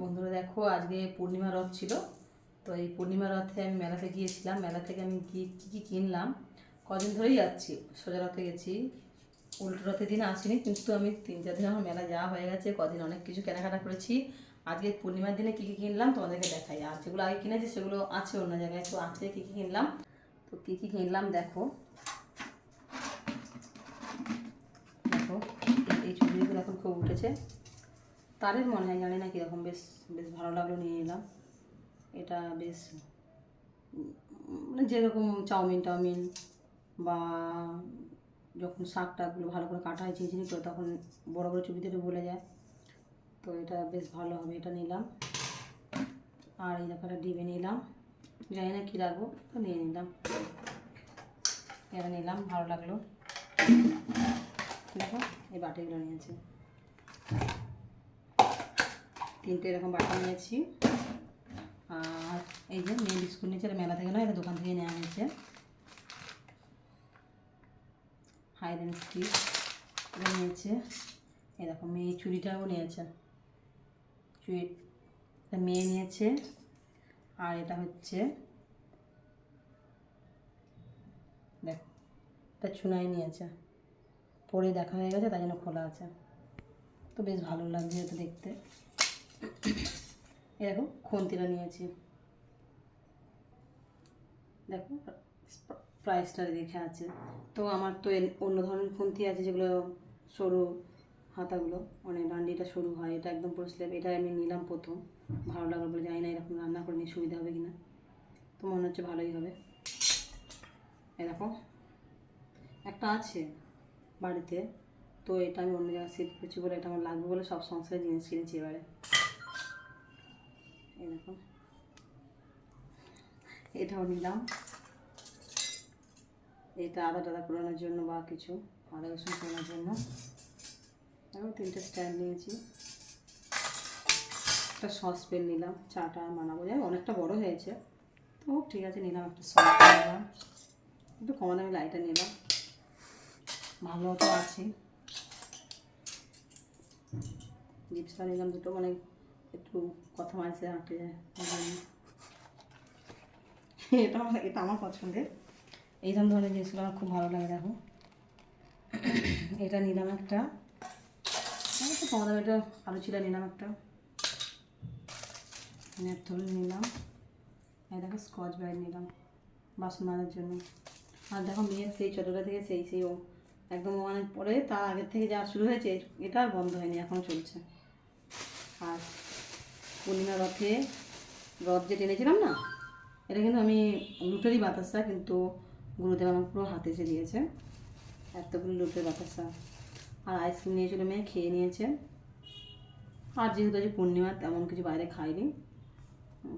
বন্ধুরা দেখো, আজকে পূর্ণিমা রথ ছিল। তো এই পূর্ণিমা রথে আমি মেলাতে গিয়েছিলাম। মেলা থেকে আমি কি, কী কিনলাম? কদিন ধরেই যাচ্ছি। সোজা রথে গেছি। উল্টো রথের দিন আসিনি, কিন্তু আমি তিন, চার দিন আমার মেলা যাওয়া হয়ে গেছে। কদিন অনেক কিছু কেনাকাটা করেছি। আজকে পূর্ণিমার দিনে কী কী কিনলাম তোমাদেরকে দেখাই। আর যেগুলো আগে কিনেছি, সেগুলো আছে অন্য জায়গায়। তো আজকে কী কী কিনলাম? তো কী কী কিনলাম দেখো। দেখো, এই- চুড়িগুলো এখন খুব উঠেছে। তারের মনে হয় জানি না কীরকম, বেশ বেশ ভালো লাগল নিয়ে নিলাম। এটা বেশ মানে যেরকম চাউমিন টাউমিন বা যখন শাক টাকগুলো ভালো করে কাটা হয় চিনি করে তখন বড় বড় চুপিতে বলে যায়। তো এটা বেশ ভালো হবে, এটা নিলাম। আর এই একটা ডিবে নিলাম। জানি না কী রাখব তো নিয়ে নিলাম। এটা নিলাম, ভালো লাগল। দেখো, এই বাটিগুলো নিয়েছি। তিনটে এরকম বাটি নিয়েছি। আর এই যে মেয়ে বিস্কুট নিয়েছে, এটা মেলা থেকে নয়, এটা দোকান থেকে নেওয়া হয়েছে। হাইডেন স্টিক এটা নিয়েছে। এরকম মেয়ে চুড়িটাও নিয়েছে। চুড়ি মেয়ে নিয়েছে। আর এটা হচ্ছে, দেখো, এটা চুনাই নিয়েছে। পরে দেখা হয়ে গেছে তাই জন্য খোলা আছে। তো বেশ ভালো লাগছে এটা দেখতে। দেখো, খন্তিটা নিয়েছি। দেখো, প্রাইসটা দেখে আছে। তো আমার তো অন্য ধরনের খুন্তি আছে যেগুলো সরু হাতাগুলো মানে ডান্ডিটা সরু হয়, এটা একদম পুরো স্ল্যাব এটা আমি নিলাম প্রথম। ভালো লাগল বলে জানি না এরকম রান্না করে নিয়ে সুবিধা হবে কিনা। তো মনে হচ্ছে ভালোই হবে। দেখো, একটা আছে বাড়িতে, তো এটা আমি অন্য জায়গায় শিফট করছি বলে এটা আমার লাগবে বলে সব সংসারের জিনিস কিনেছি এবারে। দেখো এটাও নিলাম। এটা আদা টাদা করানোর জন্য বা কিছু আদা রসুন করানোর জন্য। দেখো তিনটে স্ট্যান্ড নিয়েছি। একটা সসপ্যান নিলাম, চাটা বানাবো। যাই অনেকটা বড় হয়েছে। তো ঠিক আছে, নিলাম একটা সস নিলাম। একটু কম দামি লাইটার নিলাম। ভালো তো আছে জিপসটা নিলাম দুটো মানে একটু কথা মাঝে যায় এটা আমার- এটা আমার পছন্দের। এইরকম ধরনের জিনিসগুলো আমার খুব ভালো লাগে, দেখো। এটা নিলাম একটা। আর একটু এটা আলু চিলা নিলাম একটা। নেপথল নিলাম। এই দেখো স্কচ ব্রাইট নিলাম বাসন মাজার জন্য। আর দেখো মেয়ের সেই ছোটোটা থেকে সেই সেই ও একদম অনেক পরে তার আগের থেকে যা শুরু হয়েছে, এটা আর বন্ধ হয়নি এখনও চলছে। আর পূর্ণিমা রথে রথ যে টেনেছিলাম না, এটা কিন্তু আমি লুটেরই বাতাসা কিন্তু গুরুদেব আমার পুরো হাতে এসে দিয়েছে। এতগুলো লুটের বাতাসা। আর আইসক্রিম নিয়েছিল মেয়ে, খেয়ে নিয়েছে। আর যেহেতু আজ পূর্ণিমা, তেমন কিছু বাইরে খাইনি।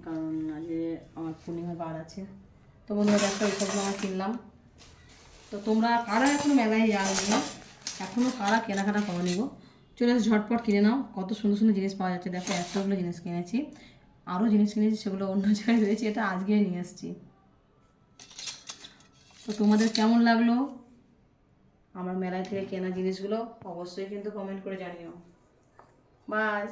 কারণ আজকে আমার পূর্ণিমার বার আছে। তো বন্ধুরা, দেখো এইসবগুলো আমার কিনলাম। তো তোমরা কারা এখনও মেলায় যাওনি? এখনও কারা কেনাকাটা করে নিব চলে এসে, ঝটপট কিনে নাও। কত সুন্দর সুন্দর জিনিস পাওয়া যাচ্ছে। দেখো এতগুলো জিনিস কিনেছি। আরও জিনিস কিনেছি, সেগুলো অন্য জায়গায় রয়েছে, এটা আজকে নিয়ে এসেছি তো তোমাদের কেমন লাগল? আমার মেলায় থেকে কেনা জিনিসগুলো অবশ্যই কিন্তু কমেন্ট করে জানিও। বাই